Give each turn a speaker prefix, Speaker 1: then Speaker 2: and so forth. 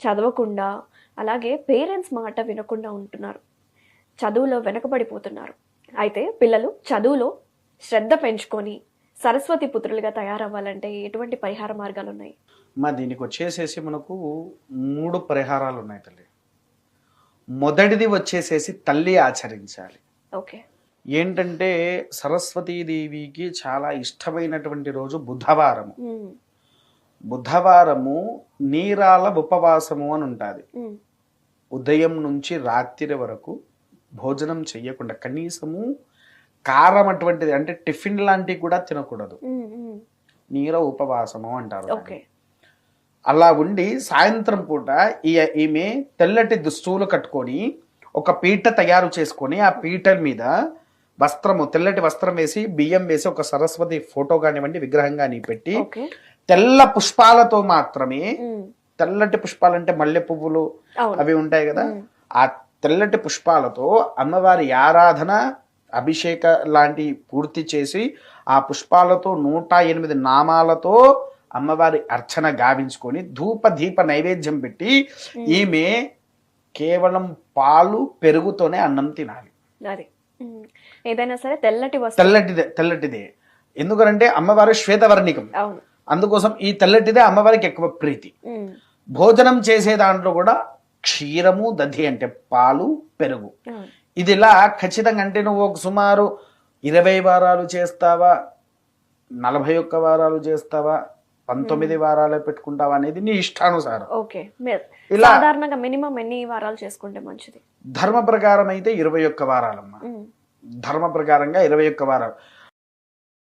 Speaker 1: చదవకుండా అలాగే పేరెంట్స్ మాట వినకుండా ఉంటున్నారు. చదువులో వెనకబడిపోతున్నారు. అయితే పిల్లలు చదువులో శ్రద్ధ పెంచుకొని సరస్వతి పుత్రులుగా తయారవ్వాలంటే ఎటువంటి పరిహార మార్గాలు ఉన్నాయి
Speaker 2: మా దీనికి వచ్చేసేసి మనకు మూడు పరిహారాలు ఉన్నాయి తల్లి. మొదటిది వచ్చేసేసి తల్లి ఆచరించాలి.
Speaker 1: ఓకే.
Speaker 2: ఏంటంటే సరస్వతీదేవికి చాలా ఇష్టమైనటువంటి రోజు బుధవారము.
Speaker 1: ఉమ్,
Speaker 2: బుధవారము నీరాల ఉపవాసము అని ఉంటుంది. ఉదయం నుంచి రాత్రి వరకు భోజనం చెయ్యకుండా కనీసము కారం అటువంటిది అంటే టిఫిన్ లాంటివి కూడా తినకూడదు. నీర ఉపవాసము అంటారు అలా ఉండి సాయంత్రం పూట ఈ ఈమె తెల్లటి దుస్తువులు కట్టుకొని ఒక పీట తయారు చేసుకొని ఆ పీట మీద వస్త్రము తెల్లటి వస్త్రం వేసి బియ్యం వేసి ఒక సరస్వతి ఫోటో కానివ్వండి విగ్రహం కాని పెట్టి తెల్ల పుష్పాలతో మాత్రమే తెల్లటి పుష్పాలంటే మల్లె పువ్వులు అవి ఉంటాయి కదా. ఆ తెల్లటి పుష్పాలతో అమ్మవారి ఆరాధన అభిషేక లాంటి పూర్తి చేసి ఆ పుష్పాలతో నూట ఎనిమిది నామాలతో అమ్మవారి అర్చన గావించుకొని ధూప దీప నైవేద్యం పెట్టి ఈమె కేవలం పాలు పెరుగుతోనే అన్నం తినాలి.
Speaker 1: ఏదైనా సరే తెల్లటి
Speaker 2: తెల్లటిదే తెల్లటిదే. ఎందుకంటే అమ్మవారు శ్వేతవర్ణికం.
Speaker 1: అవును.
Speaker 2: అందుకోసం ఈ తెల్లటిదే అమ్మవారికి ఎక్కువ ప్రీతి. భోజనం చేసే దాంట్లో కూడా క్షీరము దధి అంటే పాలు పెరుగు. ఇది ఇలా ఖచ్చితంగా అంటే నువ్వు ఒక సుమారు ఇరవై వారాలు చేస్తావా నలభై ఒక్క వారాలు చేస్తావా పంతొమ్మిది వారాలే పెట్టుకుంటావా అనేది నీ ఇష్టానుసారం. ఇలా-
Speaker 1: సాధారణంగా మినిమం ఎన్ని వారాలు చేసుకుంటే మంచిది?
Speaker 2: ధర్మ ప్రకారం అయితే ఇరవై ఒక్క వారాలమ్మా. ధర్మ ప్రకారంగా ఇరవై ఒక్క వారాలు.